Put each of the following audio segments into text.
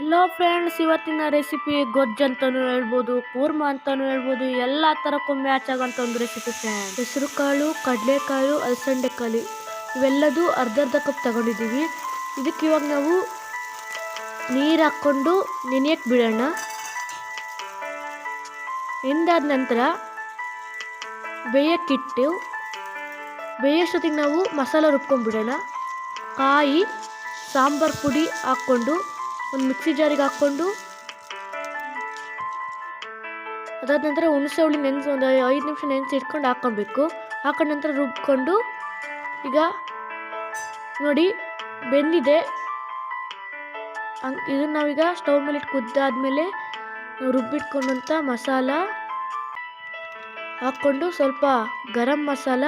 Hello friends ಇವತ್ತಿನ recipe ಗೊಜ್ಜು ಅಂತಲೂ ಹೇಳ್ಬೋದು, ಕೂರ್ಮ ಅಂತಲೂ ಹೇಳ್ಬೋದು, ಎಲ್ಲ ಥರಕ್ಕೂ ಮ್ಯಾಚ್ ಆಗೋಂಥ ಒಂದು ರೆಸಿಪಿ ಫ್ರೆಂಡ್ಸ್ ಹೆಸರುಕಾಳು, ಕಡಲೆಕಾಳು ಅಲಸಂಡೆ ಕಾಳು ಇವೆಲ್ಲದೂ ಅರ್ಧ ಅರ್ಧ ಕಪ್ ತಗೊಂಡಿದ್ದೀವಿ. ಇದಕ್ಕೆ ಇವಾಗ ನಾವು ನೀರು ಹಾಕ್ಕೊಂಡು ನೆನೆಯಕ್ಕೆ ಬಿಡೋಣ. ಎಂದಾದ ನಂತರ ಬೇಯಕ್ಕಿಟ್ಟು ಬೇಯೋಷ್ಟೊತ್ತಿಗೆ ನಾವು ಮಸಾಲ ರುಬ್ಕೊಂಡ್ಬಿಡೋಣ. ಕಾಯಿ, ಸಾಂಬಾರು ಪುಡಿ ಹಾಕ್ಕೊಂಡು ಒಂದು ಮಿಕ್ಸಿ ಜಾರಿಗೆ ಹಾಕ್ಕೊಂಡು ಅದಾದ ನಂತರ ಹುಣಸೆ ಹುಳಿ ನೆನೆಸಿ ಒಂದು ಐದು ನಿಮಿಷ ನೆನೆಸಿ ಇಟ್ಕೊಂಡು ಹಾಕ್ಕೊಬೇಕು. ಹಾಕೊಂಡ ನಂತರ ರುಬ್ಕೊಂಡು ಈಗ ನೋಡಿ ಬೆಂದಿದೆ. ಹಂಗೆ ಇದನ್ನು ನಾವೀಗ ಸ್ಟವ್ ಮೇಲೆ ಇಟ್ಟು ಕುದ್ದಾದಮೇಲೆ ರುಬ್ಬಿಟ್ಕೊಂಡಂಥ ಮಸಾಲ ಹಾಕ್ಕೊಂಡು ಸ್ವಲ್ಪ ಗರಂ ಮಸಾಲ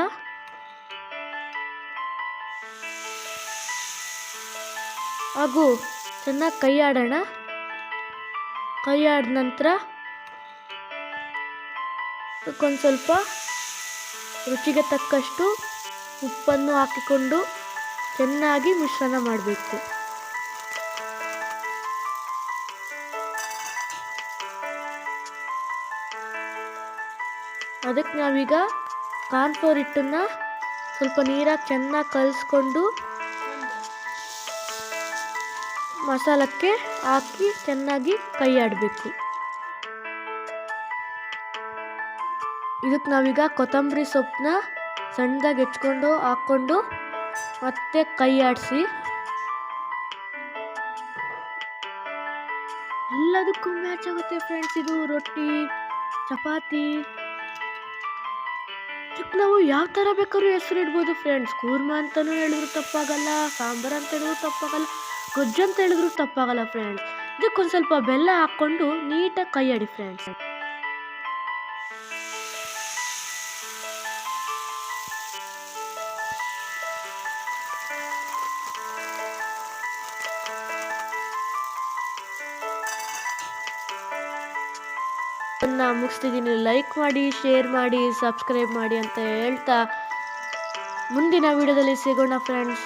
ಹಾಗೂ ಚೆನ್ನಾಗಿ ಕೈ ಆಡೋಣ ಕೈ ಆಡಿದ ನಂತರ ಅದಕ್ಕೊಂದು ಸ್ವಲ್ಪ ರುಚಿಗೆ ತಕ್ಕಷ್ಟು ಉಪ್ಪನ್ನು ಹಾಕಿಕೊಂಡು ಚೆನ್ನಾಗಿ ಮಿಶ್ರಣ ಮಾಡಬೇಕು. ಅದಕ್ಕೆ ನಾವೀಗ ಕಾರ್ನ್ಫ್ಲೋರ್ ಹಿಟ್ಟನ್ನು ಸ್ವಲ್ಪ ನೀರಾಗಿ ಚೆನ್ನಾಗಿ ಕಲಿಸ್ಕೊಂಡು ಮಸಾಲಕ್ಕೆ ಹಾಕಿ ಚೆನ್ನಾಗಿ ಕೈ ಆಡಬೇಕು ಇದಕ್ಕೆ ನಾವೀಗ ಕೊತ್ತಂಬರಿ ಸೊಪ್ಪನ್ನ ಸಣ್ಣದಾಗಿ ಹೆಚ್ಕೊಂಡು, ಹಾಕ್ಕೊಂಡು ಮತ್ತೆ ಕೈ ಆಡಿಸಿ ಎಲ್ಲದಕ್ಕೂ ಮ್ಯಾಚ್ ಆಗುತ್ತೆ ಫ್ರೆಂಡ್ಸ್ ಇದು. ರೊಟ್ಟಿ, ಚಪಾತಿ. ಇದಕ್ಕೆ ನಾವು ಯಾವ ಥರ ಬೇಕಾದ್ರೂ ಹೆಸರು ಇಡ್ಬೋದು ಫ್ರೆಂಡ್ಸ್. ಕೂರ್ಮ ಅಂತಲೂ ಹೇಳಿದ್ರು ತಪ್ಪಾಗಲ್ಲ, ಸಾಂಬಾರು ಅಂತ ಹೇಳಿದ್ರು ತಪ್ಪಾಗಲ್ಲ. ಗೊಜ್ಜು ಅಂತ ಹೇಳಿದ್ರು ತಪ್ಪಾಗಲ್ಲ ಫ್ರೆಂಡ್ಸ್ ಇದಕ್ಕೊಂದು ಸ್ವಲ್ಪ ಬೆಲ್ಲ ಹಾಕ್ಕೊಂಡು ನೀಟಾಗಿ ಕೈ ಆಡಿ ಫ್ರೆಂಡ್ಸ್ ಮುಗಿಸ್ತಿದ್ದೀನಿ. ಲೈಕ್ ಮಾಡಿ ಶೇರ್ ಮಾಡಿ ಸಬ್ಸ್ಕ್ರೈಬ್ ಮಾಡಿ ಅಂತ ಹೇಳ್ತಾ ಮುಂದಿನ ವಿಡಿಯೋದಲ್ಲಿ ಸಿಗೋಣ ಫ್ರೆಂಡ್ಸ್